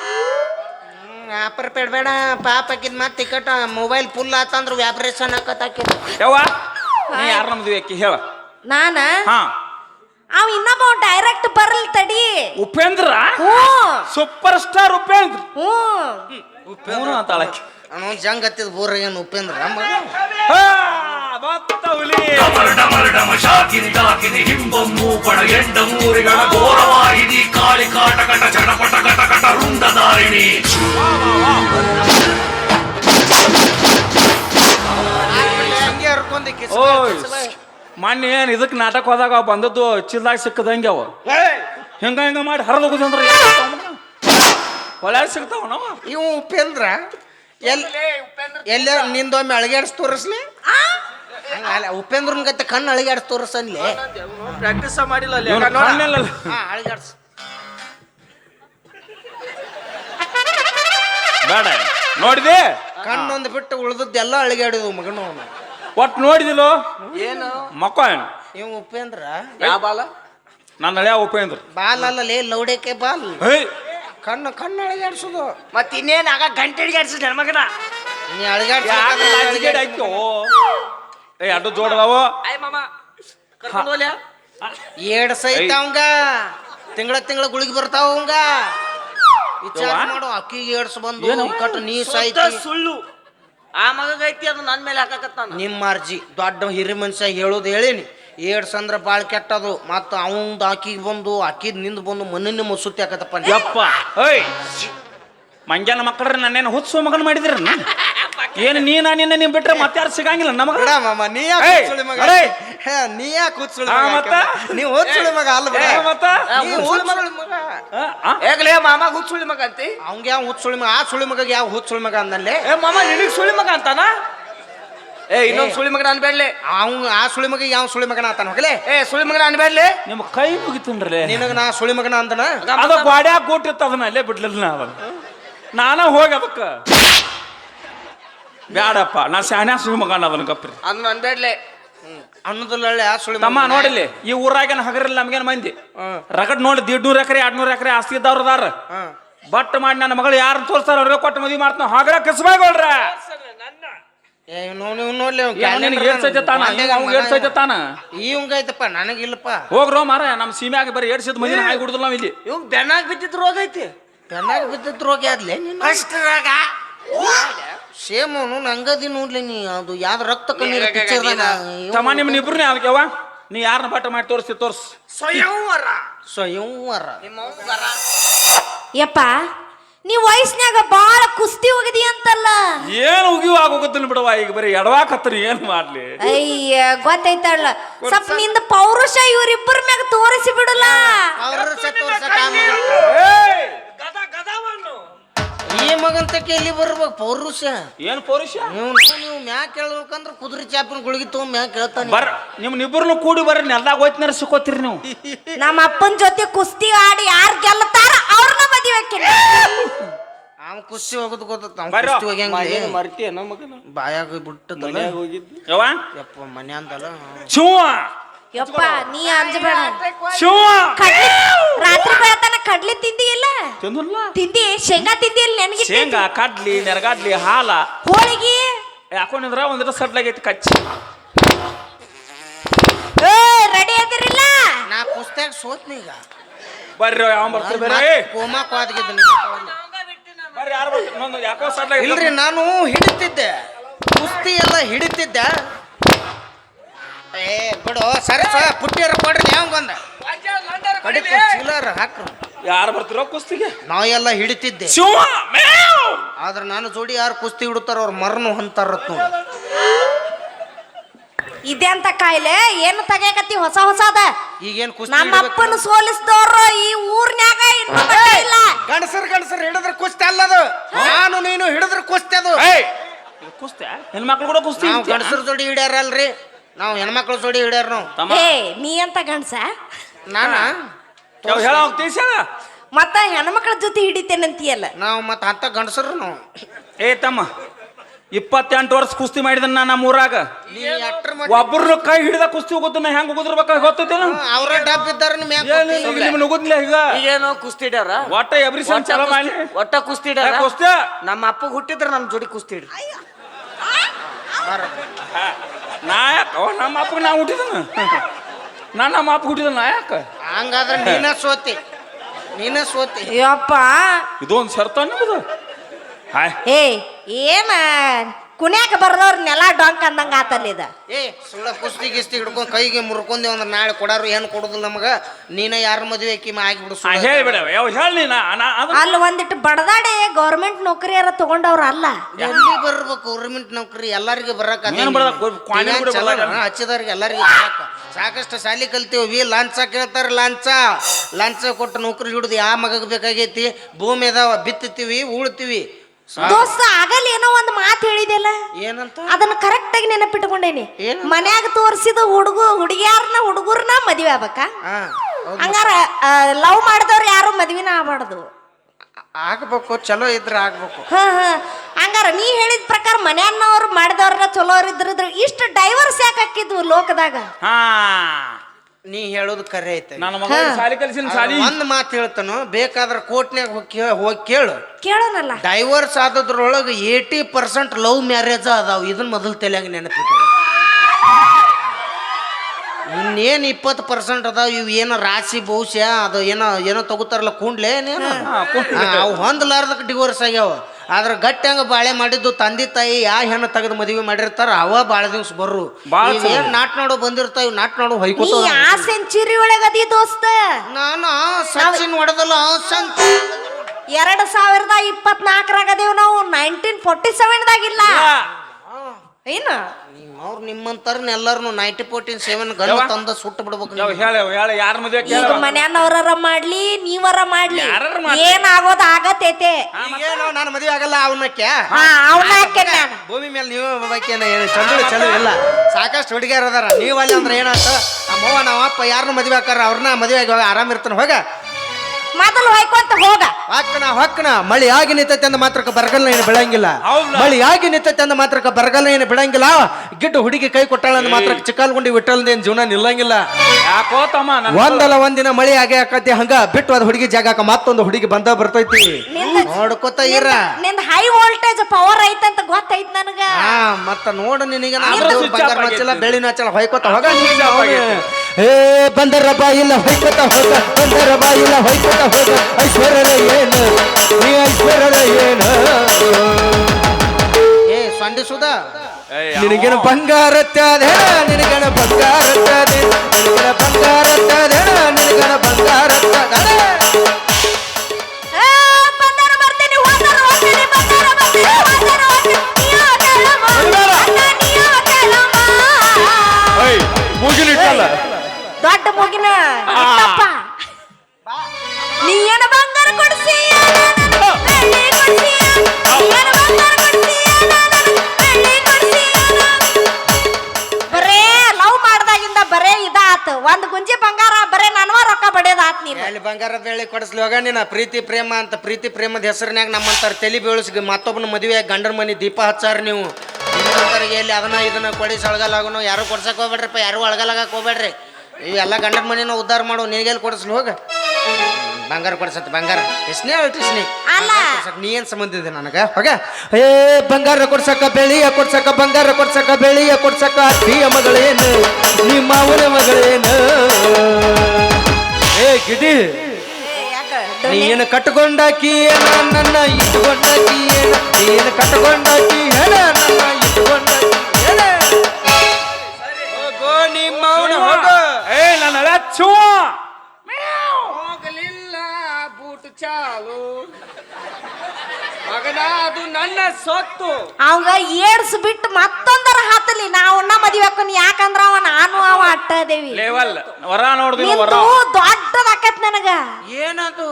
ಹ್ಮ್, ಆಪರ್ ಪೇಡ್ಬೇಡ ಪಾಪ ಹಾಕಿದ್ ಮತ್ತೆ ಟಿಕೆಟ್ ಮೊಬೈಲ್ ಫುಲ್ ಆತಂದ್ರ ವ್ಯಾಬ್ರೇಷನ್ ಹಾಕತ್ತಾಕಿ ಯಾವ ನೀ ಯಾರನ್ನ ಮದುವೆ ಹಾಕಿ ಹೇಳ. ನಾನ? ಹಾ. ಅವ್ ಇನ್ನೊಬ್ಬ ಡೈರೆಕ್ಟ್ ಬರಲ್ ತಡಿ. ಉಪೇಂದ್ರ? ಹ್ಞೂ. Super star Upendra? ಹ್ಞೂ. ಉಪೇಂದ್ರ ಅಂತ ಆಳಕ್ಕೆ. ಅವನು ಜಂಗ್ ಹತ್ತಿದ ಬೋರ್ ಏನು ಉಪೇಂದ್ರ? ಹಾ, ಬತ್ತ ಹುಲಿ. ಹಿಂಬಮ್ಮು ಪಡ ಘೋರವಾಹಿನಿ ಕಾಳಿ ಕಾಟ ಕಟ ಚಟಪಟ ಕಟ ಕಟ ರುಂಡದಾರಿಣಿ ಹಂಗೆ ಹರ್ಕೊಂಡಿ ಕಿಸ್ ಓಯ್. ಮೊನ್ನೆ ಏನು ಇದಕ್ಕೆ ನಾಟಕ ಹೋದಾಗ ಅವ್ ಬಂದದ್ದು ಚಿಲ್ದಾಗ ಸಿಕ್ಕದಂಗೆ ಅವ. ಹಿಂಗ ಹಿಂಗ ಮಾಡಿ ಹರಿದೋಗುದಂದ್ರೆ ಹೊಳ್ಯಾಗ ಸಿಗ್ತಾವ ಇವು ಇವ್ ಉಪೇಂದ್ರ ಎಲ್ ಎಲ್ಲ ನಿಂದೊಮ್ಮೆ ಅಳಗ್ಯಾಡ್ಸ್ ತೋರಿಸ್ಲಿ? ಅಲ್ಲ ಉಪೇಂದ್ರನ ಗತ್ತೆ ಕಣ್ಣು ಅಳಗ್ಯಾಡ್ಸ್ ತೋರಿಸನ್ಲಿ? ಪ್ರಾಕ್ಟೀಸ ಮಾಡಿಲ್ಲ ಅಳಗ್ಯಾಡ್ಸ್. ಬೇಡ. ನೋಡಿದೆ? ಕಣ್ಣೊಂದು ಬಿಟ್ಟು ಉಳ್ದದ್ದೆಲ್ಲ ಅಳಗ್ಯಾಡಿದ್ವು ಮಗನು ಅವನು. ಒಟ್ಟು ನೋಡಿದಿಲ್ಲೋ? ಏನು? ಮಕ್ಕ ಏನು? ಇವ್ ಉಪೇಂದ್ರ? ಬಾ ಬಾಲ? ನನ್ನ ಹಳೆಯ ಉಪೇಂದ್ರ. ಬಾಲ್ ಅಲ್ಲ ಲೇ ಲೌಡೇಕೆ ಬಾಲ್. ಹೇಯ್ ಕಣ್ಣು ಕಣ್ಣು ಅಳಗಾಡ್ಸೋದು. ಮತ್ತೆ ಇನ್ನೇನ್ ಆಗ ಗಂಟೆ ಹಿಡಿಗಾಡ್ಸಿದ್ ಮಗನ? ನೀ ಲಾಜಿಗೇಡ್ ಆಯ್ತು? ಏ ಅಡ್ಡು ಜೋಡದಾವ ಆಯ್ ಮಾಮ. ಕರ್ಕೊಂಡು ಹೋಗ್ಲ್ಯಾ? ಏಡ್ ಸಹಿತ ಅವಂಗ. ತಿಂಗಳ ತಿಂಗಳ ಗುಳಿಗೆ ಬರ್ತಾವ ಅವಂಗ. ವಿಚಾರ ಮಾಡು ಅಕ್ಕಿ ಏಡ್ಸ್ ಬಂದು? ಕಟ್ಟು ನೀ ಸಹಿತ. ಸಾಯ್ತಿ ಸುಳ್ಳು. ಆ ಮಗಗೈತಿ ಅದು ನನ್ನ ಮೇಲೆ ಹಾಕಕತ್ತಾನ ನಿಮ್ಮ ಅರ್ಜಿ ದೊಡ್ಡ ಹಿರಿ ಮನುಷ್ಯ ಹೇಳೋದು ಹೇಳೀನಿ. ಏಡ್ಸ್ ಅಂದ್ರ ಭಾಳ ಕೆಟ್ಟದು. ಮತ್ತು ಅವಂದು ಆಕಿಗೆ ಬಂದು ಆಕಿದ್ ನಿಂದು ಬಂದು ಮನನ್ನ ಮುಸುತ್ತಿ ಹಾಕತ್ತಪ್ಪ ಯಪ್ಪ ಮಂಜಾನ ಮಂಗ್ಯಾನ ಮಕ್ಕಳ್ರೆ ನನ್ನೇನು ಹುಚ್ಚು ಮಗನ ಮಾಡಿದಿರ ಏನು ನೀ ನಾನು ನಿನ್ನ ನೀವು ಬಿಟ್ರೆ ಮತ್ತೆ ಯಾರು ಸಿಗಂಗಿಲ್ಲ ನಮಗ? ಬಿಡ ಮಾಮ ನೀ ಯಾಕೆ ಏಯ್, ಹುಚ್ಚುಳಿ ಮಗ? ಅರೇ. ಹೇ, ನೀ ಯಾಕೆ ಹುಚ್ಚುಳಿ ಮಗ? ಮತ್ತ? ನೀ ಹುಚ್ಚುಳಿ ಮಗ ಅಲ್ಲ ಬಿಡ ಏ, ಮತ್ತ? ನೀ ಹುಚ್ಚುಳಿ ಮಗ. ಆ, ಆ? ಹೇಗ್ಲೇ ಮಾಮ ಹುಚ್ಚ ಸುಳಿ ಮಗ ಅಂತಿ? ಅವಂಗ ಯಾವ ಹುಚ್ಚುಳಿ ಮಗ? ಆ ಸುಳಿ ಮಗ ಯಾವ ಹುಚ್ಚುಳಿ ಮಗ ಅಂದಲ್ಲೇ? ಏ ಮಾಮ ನಿನಗ್ ಸುಳಿ ಮಗ ಅಂತಾನ? ಏ ಇನ್ನೊಂದ್ ಸುಳಿ ಮಗನ ಅನ್ಬೇಡ್ಲಿ. ಅವಂಗ ಆ ಸುಳಿ ಮಗ ಯಾವ ಸುಳಿ ಮಗನ ಆತಾನ ಹೋಗಲೇ? ಏ ಸುಳಿ ಮಗನ ಅನ್ಬೇಡ್ಲಿ. ನಿಮ್ ಕೈ ಮುಗಿತನ್ರಿ ನಿನಗ ನಾ ಸುಳಿ ಮಗನ ಅಂದನ? ಅದು ಗೋಡ್ಯಾಗ ಕೊಟ್ಟಿತ್ತು ಅದನ್ನ ಅಲ್ಲೇ ಬಿಡ್ಲಿಲ್ಲ ನಾ ಅದನ್ನ ನಾನ ಹೋಗಿ ಅದಕ್ಕ. ಬ್ಯಾಡಪ್ಪ ನಾ ಶಾನ್ಯಾ ಸುಳಿ ಮಗನ ಅದನ್ನ ಕಪ್ರಿ ಅದನ್ನ ಅನ್ಬೇಡ್ಲೆ ಅನ್ನದಲ್ಲೇ ಆ ಸುಳಿ ತಮ್ಮ ನೋಡಿಲಿ ಈ ಊರಾಗೇನ ಹಗರಿಲ್ಲ ನಮ್ಗೇನು ಮಂದಿ? ರಗಡ್ ನೋಡಿ ದಿಡ್ನೂರ್ ಎಕರೆ ಎರಡ್ನೂರು ಎಕರೆ ಆಸ್ತಿ ಇದ್ದವ್ರು ಅದಾರ. ಬಟ್ ಮಾಡಿ ನನ್ನ ಮಗಳು ಯಾರು ತೋರಿಸ್ತಾರ ಅವ್ರಿಗೆ ಕೊಟ್ಟು ಮದುವೆ ಮಾಡ್ತಾನ. ಹಾಗರ ಕಸ್ಬಾಗೋಳ್ರ ಏ ನೀವು ನೀವು ನೋಡ್ಲಿ ಅವ್ನ್ ನಿನಗೆ calendar ಏಟ್ ಸೈತೆ ತಾನ ಬಾಂಡೆಗ ಅವ್ಗೆ ಏಟ್ ಮನ ಸೈತೆ ಇವಂಗ ಐತಪ್ಪ ನನಗಿಲ್ಲಪ್ಪ. ಹೋಗ್ರೋ ಮಾರ ನಮ್ಮ ಸೀಮ್ಯಾಗ ಬರೀ ಏಡ್ಸಿದ್ ಮಂದಿನ ಹಾಗೆ ಕುಡ್ದಲ್ಲ ನಾವ್ ಇಲ್ಲಿ ಇವ್ ಬೆನ್ನಾಗ ಬಿದ್ದಿದ್ ರೋಗ ಐತಿ. ಬೆನ್ನಾಗ ಬಿದ್ದಿದ್ ರೋಗ ಆದ್ಲೆ ಅಷ್ಟ್ರಾಗ ಸೇಮ್ ಅವನು ನಂಗದಿ ನೋಡ್ಲಿ ನೀ ಅದು ಯಾವ ರಕ್ತ ಕಣ್ಣೀರ ನೀರಾಗ ಪಿಕ್ಚರ್ ನೀನ- ತಮ್ಮ ನಿಮ್ಮನ್ನ ಅದಕ್ಕೆವ ನೀ ಯಾರನ್ನ ಪಾಠ ಮಾಡಿ ತೋರಿಸಿ ತೋರ್ಸ್. ಸ್ವಯಂವರ. ಸ್ವಯಂವರ. ಯಪ್ಪ ನೀ ವಯಸ್ನ್ಯಾಗ ಬಾಳ ಕುಸ್ತಿ ಹೋಗಿದಿ ಅಂತಲ್ಲ. ಏನು ಉಗಿಯು ಆಗೋಗತ್ತಿಲ್ಲ ಬಿಡವಾ ಈಗ ಬರೀ ಎಡವಾಕತ್ತರಿ ಏನ್ ಮಾಡ್ಲಿ? ಅಯ್ಯ ಗೊತ್ತೈತಲ್ಲ. ಸ್ವಲ್ಪ ನಿಂದ ಪೌರುಷ ಇವರಿಬ್ಬರ ಮ್ಯಾಗ ತೋರಿಸಿ ಬಿಡಲ್ಲ. ಈ ಮಗಂತ ಕೇಳಿ ಬರ್ಬೇಕು? ಪೌರುಷ. ಏನ್ ಪೌರುಷ? ನೀವು ನೀವು ಮ್ಯಾಕ್ ಕೇಳ್ಬೇಕಂದ್ರ ಕುದುರೆ ಚಾಪಿನ ಗುಳಿಗೆ ತಗೊಂಡ್ ಮ್ಯಾಕ್ ಕೇಳ್ತಾನೆ ಬರ್ ನಿಮ್ ನಿಬ್ಬರ್ನು ಕೂಡಿ ಬರ್ರಿ ನೆಲ್ದಾಗ ಹೋಯ್ತಿನಾರ ಸಿಕ್ಕೋತೀರಿ ನೀವು. ನಮ್ಮ ಅಪ್ಪನ ಜೊತೆ ಕುಸ್ತಿ ಆಡಿ ಯಾರು ಗೆಲ್ತಾರ ಅವ್ರನ್ನ ಮದುವೆ. ಅವ್ನ್ ಕುಸ್ತಿ ಹೋಗೋದು ಗೊತ್ತ ಬರ್ರೋ. ಕುಸ್ತಿ ಮರ್ತಿ ನಮ್ಮ ಮಗನ? ಬಾಯಾಗ ಬಿಟ್ಟು ಹೋಗಿದ್ದು ಯವ್ವ? ಯಪ್ಪ ಮನೆ ಅಂದಲ್ಲ ಶಿವ ಯಪ್ಪ ನೀ ಅಂಜಬೇಡ ಶಿವ! ಕಡ್ಲಿ ರಾತ್ರಿ ಬೆಳತನ ಕಡ್ಲಿ ತಿಂದಿ ಇಲ್ಲ? ತಿಂದಿಲ್ಲ. ತಿಂದಿ ಶೇಂಗಾ ತಿಂದಿಲ್ಲ ನನಗೆ ಶೇಂಗಾ ಕಡ್ಲಿ ನೆರಗಾಡ್ಲಿ ಹಾಲ. ಹೋಳಿಗೆ? ಯಾಕೊಂಡಿದ್ರ ಒಂದಿಟ ಸಡ್ಲಾಗೈತಿ ಕಚ್ಚಿ. ಏ ರೆಡಿ ಅದಿರಿಲ್ಲ? ನಾ ಕುಸ್ತ್ಯಾಗ ಸೋತ್ನಿ ಈಗ. ಬರ್ರಿ ಯಾವ ಬರ್ತೀರಿ ಬೇರೆ ಕೋಮಾ ಕ್ವಾದ್ಗಿದ್ದೀನಿ ಬರ್ರಿ ಯಾರು ಬರ್ತೀರಿ? ಯಾಕೋ ಸಡ್ಲಾಗ ಇಲ್ರಿ ನಾನು ಹಿಡಿತಿದ್ದೆ. ಕುಸ್ತಿ ಎಲ್ಲ ಹಿಡಿತಿದ್ದೆ. ಏ ಬಿಡು. ಸರಿ ಸ ಪುಟ್ಟಿಯರ ಕೊಡ್ರಿ ಯಾವಂಗೊಂದ ಕಡಿತು ಚೀಲರ್ ಹಾಕ್ರು. ಯಾರು ಬರ್ತಿರೋ ಕುಸ್ತಿಗೆ? ನಾವ್ ಎಲ್ಲ ಹಿಡಿತಿದ್ದೆ. ಶಿವ ಮೇವ್! ಆದ್ರೆ ನಾನು ಜೋಡಿ ಯಾರು ಕುಸ್ತಿ ಹಿಡುತ್ತಾರ ಅವ್ರ ಮರನು ಹೊಂತಾರತ್ ನೋಡಿ. ಇದೆ ಅಂತ ಕಾಯಿಲೆ? ಏನು ತಗೇಕತ್ತಿ ಹೊಸ ಹೊಸದ? ಈಗೇನ್ ಕುಸ್ತಿ ನಮ್ಮ ಅಪ್ಪನ ಸೋಲಿಸಿದವ್ರು ಈ ಊರ್ನ್ಯಾಗ ಇನ್ನು ಮಟ್ಟ ಇಲ್ಲ. ಗಣಸರ್ ಗಣಸರ್ ಹಿಡಿದ್ರ ಕುಸ್ತಿ ಅಲ್ಲದು. ನಾನು ನೀನು ಹಿಡಿದ್ರ ಕುಸ್ತಿ ಅದು. ಕುಸ್ತಿ ಹೆಣ್ಮಕ್ಳು ಕೂಡ ಕುಸ್ತಿ ನಾವು? ಗಂಡಸರ ಜೋಡಿ ಹಿಡ್ಯಾರಲ್ರಿ. ನಾವು ಹೆಣ್ಮಕ್ಳು ಸೋಡಿ ಹಿಡಿಯೋರು ನಾವು. ತಮ್ಮ ನೀ ಅಂತ ಗಣಸ ನಾನ? ಯಾವ ಹೇಳ ಹೋಗ್ತೀವಿ ಶಾಲ ಮತ್ತ ಹೆಣ್ಮಕ್ಳ ಜೊತೆ ಹಿಡಿತೇನಂತೀಯಲ್ಲ ನಾವು ಮತ್ತೆ ಅಂತ ಗಂಡಸರು ನಾವು. ಏ ತಮ್ಮ ಇಪ್ಪತ್ತೆಂಟು ವರ್ಷ ಕುಸ್ತಿ ಮಾಡಿದ ನಾ ನಮ್ಮ ಊರಾಗ. ನೀ ಅಟ್ರ ಒಬ್ಬರನ್ನ ಕೈ ಹಿಡಿದ ಕುಸ್ತಿ ಹೋಗುತ್ತ ನಾ ಹೆಂಗ್ ಹೋಗುದಿರ್ಬೇಕ ಗೊತ್ತೈತೇನ? ಅವ್ರ ಡಬ್ ಇದ್ದಾರ ನಿಮ್ಗೆ ನುಗುದ್ಲ ಈಗ? ಈಗೇನೋ ಕುಸ್ತಿಡ್ಯಾರ ಒಟ್ಟ ಎಬ್ರಿ ಸಲ ಚಲೋ ಮಾಡಿ ಒಟ್ಟ ಕುಸ್ತಿಡ್ಯಾರ ಕುಸ್ತಿ? ನಮ್ಮ ಅಪ್ಪಗೆ ಹುಟ್ಟಿದ್ರ ನಮ್ಮ ಜೋಡಿ ಕುಸ್ತಿ ಕುಸ್ತಿಡ್ರಿ ನಾ ಯಾಕ ಅವ ನಮ್ಮ ಅಪ್ಪಗೆ ನಾ ಹುಟ್ಟಿದನು? ನಾ ನಮ್ಮ ಅಪ್ಪ ಹುಟ್ಟಿದ ನಾ ಯಾಕ ಹಂಗಾದ್ರೆ ನೀನ ಸೋತಿ ನೀನ ಸೋತಿ. ಯಪ್ಪ. ಇದೊಂದು ಸರ್ತ ನಿಮ್ಮದು ಹಾಯ್. ಏ ಏನ? ಕುಣ್ಯಾಕ ಬರ್ದವ್ರ ನೆಲ ಡೊಂಕ್ ಅಂದಂಗ ಆತಲ್ಲಿದ ಏ ಸುಳ್ಳ ಕುಸ್ತಿ ಗಿಸ್ತಿ ಹಿಡ್ಕೊಂಡ್ ಕೈಗೆ ಮುರ್ಕೊಂಡೆ ಅಂದ್ರೆ ನಾಳೆ ಕೊಡಾರು ಏನು ಕೊಡುದಿಲ್ಲ ನಮಗ? ನೀನ ಯಾರ ಮದುವೆ ಆಕಿ ಆಗಿಬಿಡು ಆ, ಹೇಳ್ಬಿಡ ಯಾವ ಹೇಳಿ ನಾ ನಾ- ಅದು ಅಲ್ಲಿ ಒಂದಿಟ್ಟು ಬಡದಾಡೆ ಗೌರ್ಮೆಂಟ್ ನೌಕರಿಯಾರ ತಗೊಂಡವ್ರ ಅಲ್ಲ. ಎಲ್ಲಿ ಬರ್ಬೇಕು ಗೌರ್ಮೆಂಟ್ ನೌಕರಿ? ಎಲ್ಲಾರಿಗೆ ಬರಕ ಏನ್ ಕ್ವಾಣಿ. ಹಚ್ಚಿದವ್ರಿಗೆ ಎಲ್ಲಾರಿಗೆ ಬರಕ. ಸಾಕಷ್ಟು ಶಾಲಿ ಕಲ್ತೀವಿ. ಲಾಂಚ ಕೇಳ್ತಾರ ಲಾಂಚ. ಲಾಂಚ ಕೊಟ್ಟು ನೌಕರಿ ಹಿಡಿದು ಯಾವ ಮಗಗ್ ಬೇಕಾಗೈತಿ? ಭೂಮಿ ಅದಾವ ಬಿತ್ತತೀವಿ ಉಳ್ತೀವಿ. ದೋಸ್ತ ಆಗಲ್ಲ ಏನೋ ಒಂದ್ ಮಾತು ಹೇಳಿದೆಲ್ಲ. ಏನಂತ? ಅದನ್ನ ಕರೆಕ್ಟ್ ಆಗಿ ನೆನಪಿಟ್ಕೊಂಡೇನಿ. ಏನು? ಮನ್ಯಾಗ ತೋರಿಸಿದ ಹುಡುಗ ಹುಡುಗಿಯಾರನ್ನ ಹುಡುಗರ್ನ ಮದ್ವೆ ಆಗ್ಬೇಕ? ಹೌದು. ಹಂಗಾರ ಲವ್ ಮಾಡಿದವ್ರು ಯಾರು ಮದ್ವಿನ ಆಗ್ಬಾರ್ದು? ಆಗ್ಬೇಕು ಚಲೋ ಇದ್ರ ಆಗ್ಬೇಕು. ಹಾ ಹಾ. ಹಂಗಾರ ನೀ ಹೇಳಿದ ಪ್ರಕಾರ ಮನ್ಯಾನವ್ರು ಮಾಡಿದವ್ರನ್ನ ಚಲೋ ಇದ್ರ ಇಷ್ಟು ಡೈವರ್ಸ್ ಯಾಕೆ ಹಾಕಿದ್ವು ಲೋಕದಾಗ? ಹಾ. ನೀ ಹೇಳೋದು ಕರೆ ಐತೆ. ನನ್ನ ಮಗ ಸಾಲಿ ಕಲಿಸಿನ ಸಾಲಿ. ಒಂದ್ ಮಾತು ಹೇಳ್ತಾನು ಬೇಕಾದ್ರೆ ಕೋರ್ಟ್ನ್ಯಾಗ ಹೋಗಿ ಹೋಗಿ ಕೇಳು. ಕೇಳೋನಲ್ಲ. ಡೈವರ್ಸ್ ಆದದ್ರೊಳಗೆ ಏಯ್ಟಿ ಪರ್ಸೆಂಟ್ ಲವ್ ಮ್ಯಾರೇಜ್ ಅದಾವ. ಇದನ್ನ ಮೊದಲು ತಲೆಯಾಗ ನೆನಪಿಟ್ಟು ಇನ್ನೇನು ಇಪ್ಪತ್ತು ಪರ್ಸೆಂಟ್ ಅದಾವ ಇವು ಏನೋ ರಾಶಿ ಬಹುಶಃ ಅದು ಏನೋ ಏನೋ ತಗೋತಾರಲ್ಲ ಕುಂಡ್ಲೆ ಏನೇನು. ಅವು ಹೊಂದಲಾರ್ದಕ್ಕೆ ಡಿವೋರ್ಸ್ ಆಗ್ಯಾವ. ಆದ್ರೆ ಗಟ್ಟಿ ಹಂಗ ಬಾಳೆ ಮಾಡಿದ್ದು ತಂದೆ ತಾಯಿ ಯಾ ಹೆಣ್ಣು ತೆಗೆದು ಮದುವೆ ಮಾಡಿರ್ತಾರ ಅವ ಬಾಳ ದಿವ್ಸ ಬರ್ರು. ಬಾಳ್. ಏನು ನಾಟ್ ನೋಡು ಬಂದಿರ್ತಾವ ಇವ್ ನಾಟ್ ನೋಡು ನೀ ಹೊಯ್ಕೋತ ಆ ಸೆಂಚುರಿ ಒಳಗದಿ ದೋಸ್ತ. ನಾನು ಸಚಿನ್ ಹೊಡೆದಲ್ಲ ಸಂತ ಎರಡ್ ಸಾವಿರದ ಇಪ್ಪತ್ನಾಲ್ಕರಾಗ ಅದೇವ್ ನಾವು ನೈನ್ಟೀನ್ ಫೋರ್ಟಿ ಸೆವೆನ್ದಾಗಿಲ್ಲ ಏನು? ಅವ್ರು ನಿಮ್ಮಂತಾರನ್ನ ಎಲ್ಲಾರು ನೈಂಟಿ ಫೋರ್ಟೀನ್ ಸೆವೆನ್ ಗನ್ ಯವ್ವ. ತಂದ ಸುಟ್ಟು ಬಿಡ್ಬೇಕು ನೀವು. ಹೇಳ ಹೇಳ ಯಾರ ಮದುವೆ ಈಗ ಮನ್ಯಾನವ್ರರ ಮಾಡ್ಲಿ ನೀವರ ಮಾಡ್ಲಿ. ಯಾರರ ಮಾಡ್ಲಿ. ಏನಾಗೋದು ಆಗತೈತೆ. ಈಗೇನು ನಾನು ಮದುವೆ ಆಗಲ್ಲ ಅವನಕ್ಕೆ ಹಾ ಅವನ ನಾನು? ಭೂಮಿ ಮೇಲೆ ನೀವು ಬೇಕೇನ ಏನು ಚಂದ್ರ ಚಲೋ ಇಲ್ಲ. ಸಾಕಷ್ಟು ಹುಡುಗಿಯರ್ ಅದಾರ. ನೀವು ಅಲ್ಲಿ ಅಂದ್ರೆ ಏನಾಯ್ತು? ನಮ್ಮವ್ವ ನಮ್ಮ ಅಪ್ಪ ಯಾರನ್ನ ಮದ್ವೆ ಹಾಕಾರ ಅವ್ರನ್ನ ಮದುವೆ ಆಗಿ ಆರಾಮ್ ಇರ್ತಾನೆ. ಹೋಗ. ಮೊದಲು ಹೋಯ್ಕೊಂತ ಹೋಗ. ಹಾಕ್ನ ಹಕ್ಕನ ಮಳಿ ಆಗಿ ನಿಂತೈತೆ ಅಂದ ಮಾತ್ರಕ್ಕೆ ಬರಗಲ್ಲ ಏನು ಬಿಡಂಗಿಲ್ಲ? ಮಳಿ ಆಗಿ ನಿಂತೈತೆ ಅಂದ ಮಾತ್ರಕ್ಕೆ ಬರಗಲ್ಲ ಏನು ಬಿಡಂಗಿಲ್ಲ ಗಿಡ್ಡು ಹುಡುಗಿ ಕೈ ಕೊಟ್ಟಾಳ ಅಂದ ಮಾತ್ರಕ್ಕೆ ಚಿಕ್ಕಲ್ಗುಂಡಿ ವಿಟ್ಟಲ್ದೇನು ಜೀವನ ನಿಲ್ಲಂಗಿಲ್ಲ. ಯಾಕೋ ತಮ್ಮ ಒಂದಲ್ಲ ಒಂದಿನ ಮಳಿ ಆಗಿ ಆಕತಿ ಹಂಗ ಬಿಟ್ಟು ಅದ್ ಹುಡುಗಿ ಜಾಗಕ್ಕೆ ಮತ್ತೊಂದು ಹುಡುಗಿ ಬಂದ ಬರ್ತೈತಿ. ನೋಡ್ಕೊತ ಇರ. ನಿಂದ ಹೈ ವೋಲ್ಟೇಜ್ ಪವರ್ ಐತಂತ ಗೊತ್ತೈತ್ ನನಗ. ಹಾ ಮತ್ತ ನೋಡು ನಿನಗೆ ಬೆಳಿನ ಹಚ್ಚಲ್ಲ ಆಗೈತಿ. ಬೆಳ್ಳಿನ ಹಚ್ಚಲ್ಲ ಹೊಯ್ಕೋತ ಹೋಗ. ಏ ಬಂದರ ಬಾಯಿಲ್ಲ ಹೊಯ್ಕೋತ ಹೋಗ ಬಂದರ ಬಾಯಿಲ್ಲ ಹೊಯ್ಕೋತ ಹೋಗ ಐಶ್ವರ್ಯದ ಏನು ನೀ ಐಶ್ವರ್ಯದ ಏನು? ಏ ಸಂಡಿ ಸುಧಾ. ಏಯ್, ಬಂಗಾರ ತ್ಯಾದೇನ ನಿನಗೇನ ಬಂಗಾರ ತ್ಯಾದೇನ ನಿನಗೇನ ಬಂಗಾರ ತ್ಯಾದೇನ ನಿನಗನ ಬಂಗಾರ ತ್ಯಾದೇನ ಏ, ಬಂದಾರ ಬರ್ತೀನಿ, ಬಂದಾರ ಬರ್ತೀನಿ, ದೊಡ್ಡ ಮುಗಿನ. ನೀ ಏನ ಬಂಗಾರ ಕೊಡಿಸಿ ಬರೇ ಲವ್ ಮಾಡ್ದಾಗಿಂದ ಬರೇ ಇದಾತ್. ಒಂದ್ ಗುಂಜಿ ಬಂಗಾರ ಬರೇ ನನ್ವ ರೊಕ್ಕ ಬಡಿಯೋದಾತ್ ನೀನು. ಅಲ್ಲಿ ಬಂಗಾರ ಬೆಳ್ಳಿ ಕೊಡಿಸ್ಲಿ. ಹೋಗ ನೀನ ಪ್ರೀತಿ ಪ್ರೇಮ ಅಂತ ಪ್ರೀತಿ ಪ್ರೇಮದ ಹೆಸರಿನಾಗ ನಮ್ಮಂತಾರ ತಲೆ ಬೀಳಿಸಿ ಮತ್ತೊಬ್ಬನ ಮದುವೆ ಗಂಡನ ಮನೆ ದೀಪ ಹಚ್ಚಾರ ನೀವು. ನಿಮ್ಮಂತರಿಗೆ ಎಲ್ಲಿ ಅದನ್ನ ಇದನ್ನ ಕೊಡಿಸಿ ಅಳಗಲಾಗುನು ಯಾರು ಕೊಡ್ಸಕ್ ಹೋಗ್ಬೇಡ್ರಿಪ್ಪ ಯಾರು ಅಳಗಲಾಗಕ್ಕೆ ಹೋಗ್ಬೇಡ್ರಿ. ಇವೆಲ್ಲ ಗಂಡನ ಮನೆನ ಉದ್ಧಾರ ಮಾಡು ನಿನಗೆಲ್ಲಿ ಕೊಡಿಸ್ಲು ಹೋಗ. ಬಂಗಾರ ಕೊಡ್ಸತ್ ಬಂಗಾರ. ಎಷ್ಟನೇ ಹೇಳ್ತಿ ಅಲ್ಲ. ನೀ ಏನ್ ಸಂಬಂಧ ಇದೆ ನನಗ? ಹೋಗ. ಏ ಬಂಗಾರ ಕೊಡ್ಸಕ ಬೆಳಿಯ ಕೊಡ್ಸಕ ಬಂಗಾರ ಕೊಡ್ಸಕ ಬೆಳಿಯ ಕೊಡ್ಸಕ ಅತ್ತಿಯ ಮಗಳೇನು ನಿಮ್ಮ ಮಾವನ ಮಗಳೇನು? ಏ ಗಿಡಿ. ನೀನು ಕಟ್ಕೊಂಡಾಕಿ ಏನ ನನ್ನ ಇಟ್ಕೊಂಡಾಕಿ ಏನ ನೀನು ಕಟ್ಕೊಂಡಾಕಿ ಏನ ನನ್ನ ಇಟ್ಕೊಂಡಾಕಿ ನನ್ನ ಸೊತ್ತು. ಅವಂಗ ಏಡ್ಸ್ ಬಿಟ್ಟು ಮತ್ತೊಂದರ ಹಾತಲಿ ನಾವನ್ನ ಮದುವೆ ಹಾಕೋನ್ ಯಾಕಂದ್ರ ಅವ ನಾನು ಅವ ಅಟ್ಟದೇವಿ ಲೇವಲ್ ವರ ನೋಡ್ದಿಲ್ಲ ವರ. ನಿಂದು ದೊಡ್ಡದಾಕತ್ ನನಗ. ಏನದು?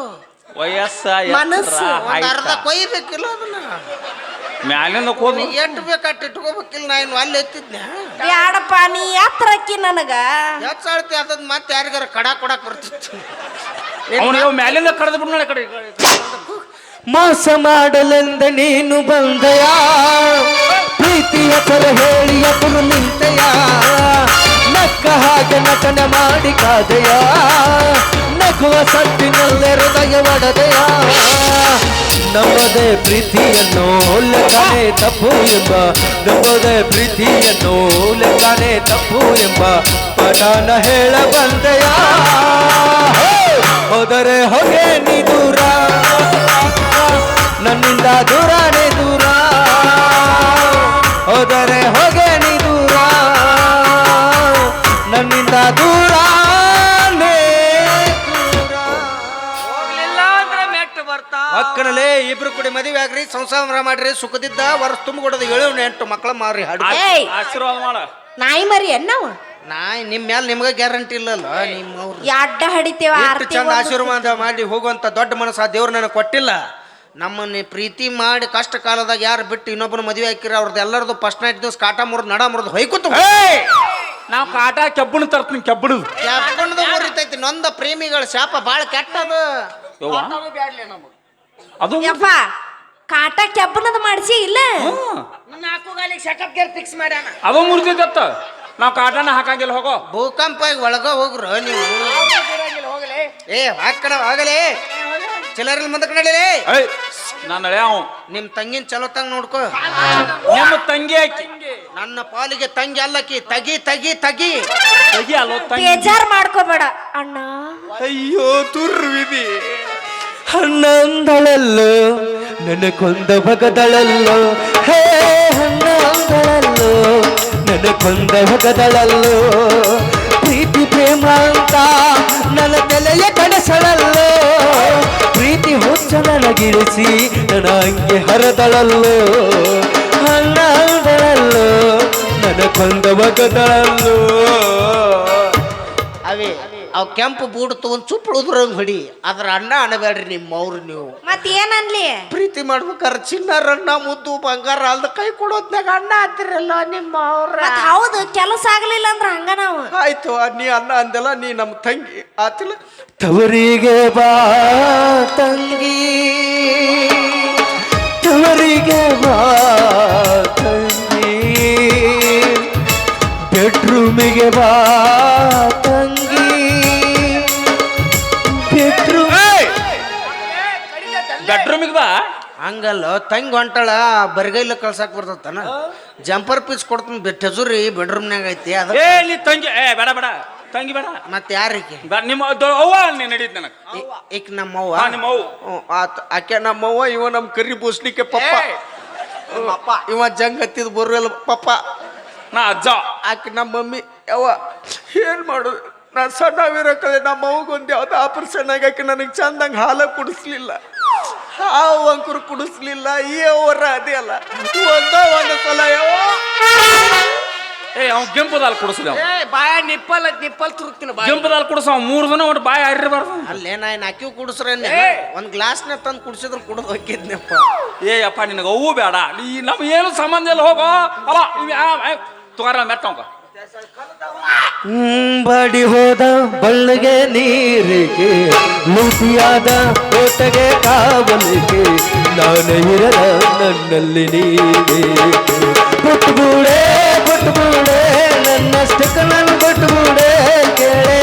ವಯಸ್ಸ ಮನಸ್ಸು. ಒಂದ್ ಅರ್ಧ ಕೊಯ್ಬೇಕಿಲ್ಲ ಅದನ್ನ? ಮ್ಯಾಲಿಂದ ಕೂದ್ ಎಷ್ಟು ಬೇಕಾಟ್ ಇಟ್ಕೋಬೇಕಿಲ್ಲ ನಾ ಇನ್ನು ಅಲ್ಲಿ ಎತ್ತಿದ್ನ ಬ್ಯಾಡಪ್ಪ ನೀ ಎತ್ತರ ಅಕ್ಕಿ ನನಗ. ಯಾಕೆ ಅದನ್ನ ಅದ್ ಮತ್ತೆ ಯಾರಿಗಾರ ಕಡ ಕೊಡಕ್ ಬರ್ತಿತ್ತು. ಅವನಿಗೆ ಮ್ಯಾಲಿಂದ ಕಡ್ದು ಬಿಡ್ ನೋಡಿ ಕಡೆ ಈ ಕಡೆ. ಮೋಸ ಮಾಡಲೆಂದ ನೀನು ಬಂದೆಯ? ಪ್ರೀತಿಯ ಪರ ಹೇಳಿ ಅಪ್ಪನು ನಿಂತೆಯ? ನಕ್ಕ ಹಾಗೆ ನಟನೆ ಮಾಡಿ ಕಾದೆಯ? ನಗುವ ಸತ್ತಿನಲ್ಲೇ ಹೃದಯ ಒಡದೆಯ? ನಮ್ಮದೇ ಪ್ರೀತಿಯನ್ನು ಲೆಕ್ಕನೆ ತಪ್ಪು ಎಂಬ ನಮ್ಮದೇ ಪ್ರೀತಿಯನ್ನು ಲೆಕ್ಕನೆ ತಪ್ಪು ಎಂಬ ಪಟಾನ ಹೇಳ ಬಂದೆಯ? ಹೋದರೆ ಹೊಗೆ ನೀ ದೂರ ನನ್ನಿಂದ ದೂರನೇ ದೂರ. ಹೋದರೆ ಹೋಗೆ ನೀ ದೂರ. ನನ್ನಿಂದ ದೂರ ಮಕ್ಕಳಲ್ಲೇ ಅಂದ್ರೆ ಮೆಟ್ಟು ಬರ್ತಾ. ಅಕ್ಕನಲ್ಲೇ ಇಬ್ರು ಕೂಡಿ ಮದುವೆ ಆಗ್ರಿ ಸಂಸಾರ ಮಾಡ್ರಿ ಸುಖದಿದ್ದ ವರ್ಷ ತುಂಬಿಕೊಡೋದು ಏಳು ಎಂಟು ಮಕ್ಕಳ ಮಾರಿ ಹಾಡು. ಏಯ್! ಆಶೀರ್ವಾದ ಮಾಡ. ನಾಯಿ ಮರಿ ನಾವು ನಾಯಿ ನಿಮ್ ಮೇಲೆ ನಿಮ್ಗೆ ಗ್ಯಾರಂಟಿ ಇಲ್ಲಲ್ಲ ನಿಮ್ಮ ಅವ್ರು ಅಡ್ಡ ಹಡಿತೇವ ಎಷ್ಟು ಆರ್ತಿ ಚಂದ ಒಂದು- ಆಶೀರ್ವಾದ ಮಾಡಿ ಹೋಗುವಂತ ದೊಡ್ಡ ಮನಸ್ಸು ಆ ದೇವ್ರು ನನಗೆ ಕೊಟ್ಟಿಲ್ಲ. ನಮ್ಮನ್ನ ಪ್ರೀತಿ ಮಾಡಿ ಕಷ್ಟ ಕಾಲದಾಗ ಯಾರು ಬಿಟ್ಟು ಇನ್ನೊಬ್ಬನ ಮದುವೆ ಹಾಕಿರ ಅವ್ರದ್ದು ಎಲ್ಲರದು ಫಸ್ಟ್ ನೈಟ್ ದಿವಸ ಕಾಟ ಮುರಿದು ನಡ ಮುರಿದು ಹೊಯ್ಕುತ್ತು ನಾವು ಕಾಟ ಕೆಬ್ಬಣ ತರ್ತೀನಿ ಕೆಬ್ಬಣದು ಕೆಬ್ಬಣದು ಮುರಿತೈತಿ ನೊಂದ ಪ್ರೇಮಿಗಳ ಶಾಪ ಭಾಳ ಕೆಟ್ಟದು. ಅದು ಯಪ್ಪ ಕಾಟ ಕೆಬ್ಬಣದ ಮಾಡಿಸಿ ಇಲ್ಲ. ನಾಲ್ಕು ಗಾಲಿಗೆ ಸೆಟಪ್ ಗೇರ್ ಫಿಕ್ಸ್ ಮಾಡ್ಯಾನ. ಅದು ಮುರಿತೈತತ್ತ ನಾವು ಕಾಟನ ಹಾಕಂಗಿಲ್ಲ ಹೋಗೋ. ಭೂಕಂಪ ಒಳಗ ಹೋಗ್ರು ನೀವು. ಹೋಗಲೇ. ಏ ಹಾಕಡ ಆಗಲೇ ಚಿಲ್ಲರಲ್ಲಿ ಮುಂದಕ್ಕೆ ನಡೀಲಿ ನಾನು ಅವ. ನಿಮ್ ತಂಗಿನ ಚಲೋ ತಂಗ ನೋಡ್ಕೋ. ನಿಮ್ಮ ತಂಗಿ ಆಕಿ. ನನ್ನ ಪಾಲಿಗೆ ತಂಗಿ ಅಲ್ಲಕಿ ತಗಿ ತಗಿ ತಗಿ. ತಗಿ ಅಲ್ಲೋ ತಂಗಿ. ಬೇಜಾರ್ ಮಾಡ್ಕೋಬೇಡ ಅಣ್ಣ. ಅಯ್ಯೋ ತುರ್ವಿದಿ ಹಣ್ಣಂದಳಲ್ಲೋ ನನ್ನ ಕೊಂದ ಭಗದಳಲ್ಲೋ. ಹೇ ಹಣ್ಣಂದಳಲ್ಲೋ ನನ್ನ ಕೊಂದ ಭಗದಳಲ್ಲೋ ಪ್ರೀತಿ ಪ್ರೇಮ ಅಂತ ನನ್ನ ತಲೆಯ ಕನಸಳಲ್ಲೋ, ಪ್ರೀತಿ ಹುಚ್ಚ ನನಗಿಳಿಸಿ, ನನ್ನ ಅಂಗೆ ಹರದಳಲ್ಲೋ ನನ್ನ ಕೊಂದ ಭಗದಳಲ್ಲೋ ಅವಿ ಅವ್ ಕೆಂಪು ಬೂಡ್ ತಗೊಂಡ್ ಚುಪ್ಪಳುದ್ರಂಗ್ ಹೊಡಿ. ಅದ್ರ ಅಣ್ಣ ಅಣಬೇಡ್ರಿ ನಿಮ್ಮ ಅವ್ರು ನೀವು. ಮತ್ ಏನನ್ಲಿ? ಪ್ರೀತಿ ಚಿನ್ನ ಚಿನ್ನಾರಣ್ಣ ಮುದ್ದು ಬಂಗಾರ ಅಲ್ದ ಕೈ ಕೊಡೋದ್ನಾಗ ಅಣ್ಣ ಅಂತಿರಲ್ಲ ನಿಮ್ಮ ಅವ್ರ ಮತ್ ಹೌದು ಕೆಲಸ ಆಗ್ಲಿಲ್ಲ ಅಂದ್ರ ಹಂಗ ನಾವು. ಆಯ್ತು ನೀ ಅಣ್ಣ ಅಂದೆಲ್ಲ ನೀ ನಮ್ಮ ತಂಗಿ ಆತಿಲ್ಲ. ತವರಿಗೆ ಬಾ ತಂಗಿ. ತವರಿಗೆ ಬಾ ತಂಗಿ. ಬೆಡ್ರೂಮಿಗೆ ಬಾ ತಂಗಿ. ಬೆಡ್ರೂಮಿಗೆ ಬಾ. ಹಂಗಲ್ಲ ತಂಗಿ ಹೊಂಟಾಳ ಬರಿಗೈಲ ಕಳ್ಸಕ್ ಬರ್ತತನ. ಜಂಪರ್ ಪೀಸ್ ಕೊಡ್ತೀನಿ ಟೆಜುರಿ ಬೆಡ್ರೂಮ್ನಾಗ ಐತಿ ಅದ ಏ ನೀ ತಂಗಿ ಏ ಬೇಡ ಬೇಡ. ತಂಗಿ ಬೇಡ. ಮತ್ತೆ ಯಾರಿಗೆ ಬೇಡ ನಿಮ್ಮ ದೊ- ಅವ್ವ ನೀ ನಡೀತ್ ನನಗೆ. ಈಗ ನಮ್ಮವ್ವ? ಹಾ ನಿಮ್ಮ ಅವ್ವ ಹ್ಞೂ, ಆತ್ ಆಕೆ ನಮ್ಮವ್ವ ಇವ ನಮ್ಮ ಕರಿ ಬೂಸ್ಲಿಕ್ಕೆ ಪಪ್ಪ. ಪಪ್ಪ ಇವ ಜಂಗ್ ಹತ್ತಿದ್ ಬರುವಲ್ಲ ಪಪ್ಪ. ನಾ ಅಜ್ಜ. ಆಕೆ ನಮ್ಮ ಮಮ್ಮಿ ಯವ್ವ ಏನ್ ಮಾಡೋದು ನಾ ಸಣ್ಣವಿರಕದೆ ನಮ್ಮ ಅವ್ಗೊಂದು ಯಾವ್ದು ಆಪರೇಷನ್ ಆಗಾಕೆ ನನಗೆ ಚಂದಂಗೆ ಹಾಲ ಕುಡಿಸ್ಲಿಲ್ಲ. ಹಾವು ಅಂಕುರು ಕುಡಿಸ್ಲಿಲ್ಲ ಈ ಅವರ ಅದೇ ಅಲ್ಲ. ಒಂದ ಒಂದು ಸಲ ಏ ಅವ್ನು ಕೆಂಪುದಾಲ್ ಕುಡಿಸಿದ ಏ ಬಾಯ ನಿಪ್ಪಲ್ ನಿಪ್ಪಲ್ ತುರುಕ್ತೀನಿ ಬಾಯ. ಕೆಂಪುದಾಲ್ ಕುಡಿಸ ಅವ್ನು. ಮೂರು ದಿನ ಒಟ್ಟು ಬಾಯಿ ಹರಿಬಾರ್ದು ಅಲ್ಲೇ ನಾ ಏನು ಅಕ್ಕಿವ್ ಕುಡಿಸ್ರೆ ಒಂದು ಗ್ಲಾಸ್ನ ತಂದು ಕುಡ್ಸಿದ್ರು ಕುಡಿದು ಹೋಗಿದ್ನಪ್ಪ ಏ ಅಪ್ಪ ನಿನಗೆ ಅವು ಬೇಡ. ನೀ ನಮ್ಗೆ ಏನು ಸಂಬಂಧ ಇಲ್ಲ ಹೋಗೋ. ಅಲ್ಲ ತಗೋರ ಮೆಟ್ಟವಂಗ ಬಡಿ ಹೋದ ಬಳ್ಳಿಗೆ ನೀರಿಗೆ, ಲೂಟಿಯಾದ ಕೋಟೆಗೆ ಕಾವಲಿಗೆ, ನಾನು ಇರದ ನನ್ನಲ್ಲಿ ನೀರಿಗೆ. ಕೊಟ್ಟುಗೂಡೆ ಕೊಟ್ಟುಗೂಡೆ ನನ್ನಷ್ಟಕ್ಕೆ ನಾನು ಕೊಟ್ಟುಗೂಡೆ ಕೇಳೆ.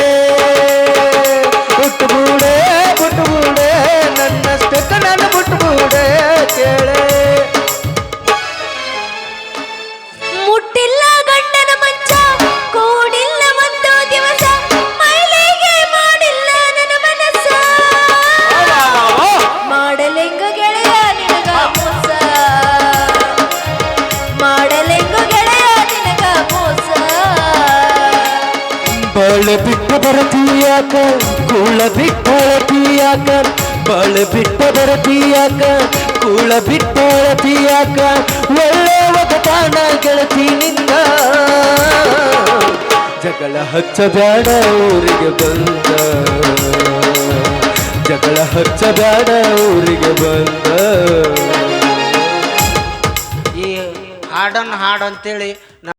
ಕೊಟ್ಟುಗೂಡೆ ಕೊಟ್ಟುಗೂಡೆ ನನ್ನಷ್ಟಕ್ಕೆ ನಾನು ಕೊಟ್ಟುಗೂಡೆ ಕೇಳೆ. ಬರತೀಯಾಕ? ಕೂಳ ಬಿಟ್ಟಳತೀಯಾಕ? ಬಳ ಬಿಟ್ಟ ಬರತೀಯಾಕ? ಕೂಳ ಬಿಟ್ಟಳತೀಯಾಕ? ಒಳ್ಳೆ ಒಗತಾಣ ಗೆಳತಿ ನಿಂದ ಜಗಳ ಹಚ್ಚಬೇಡ ಊರಿಗೆ ಬಂದ. ಜಗಳ ಹಚ್ಚಬೇಡ ಊರಿಗೆ ಬಂದ. ಈ ಹಾಡನ್ ಹಾಡು ಅಂತೇಳಿ